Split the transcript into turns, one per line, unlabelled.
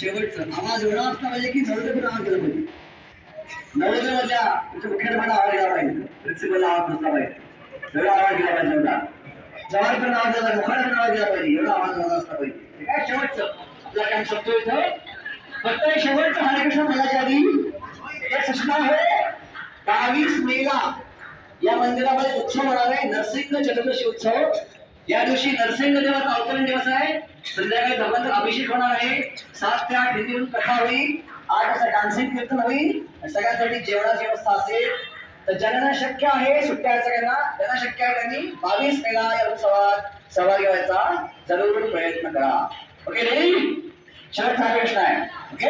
शेवटचं. आवाज एवढा असला पाहिजे की नवोदय आवाज केला पाहिजे. नवोदय मधल्या आवाज केला पाहिजे. प्रिन्सिपलला आवाज नसला पाहिजे. एवढा आवाज केला पाहिजे होता जवान आवाज झाला पाहिजे पण आवाज केला पाहिजे. एवढा आवाज झाला असला पाहिजे. काय शेवटचं. आपला काम शकतो इथं फक्त शेवटचं हरिकृष्ण मनाच्या आधी या सूचना आहे बावीस मेला या मंदिरामध्ये उत्सव होणार आहे. नरसिंह चतुर्दशी उत्सव. या दिवशी नरसिंह देवाचा अवतरण दिवस आहे. संध्याकाळी भगवंत अभिषेक होणार आहे. सात ते आठ हिंदीतून कथा होईल. आठ वाजता डान्सिंग कीर्तन होईल. सगळ्यांसाठी जेवणाची व्यवस्था असेल. तर ज्यांना शक्य आहे सुट्ट्या आहेत सगळ्यांना. ज्यांना शक्य आहे त्यांनी बावीस मेला या उत्सवात सहभागी व्हायचा. जरूर प्रयत्न करा. ओके नाही शरद हा प्रश्न आहे. ओके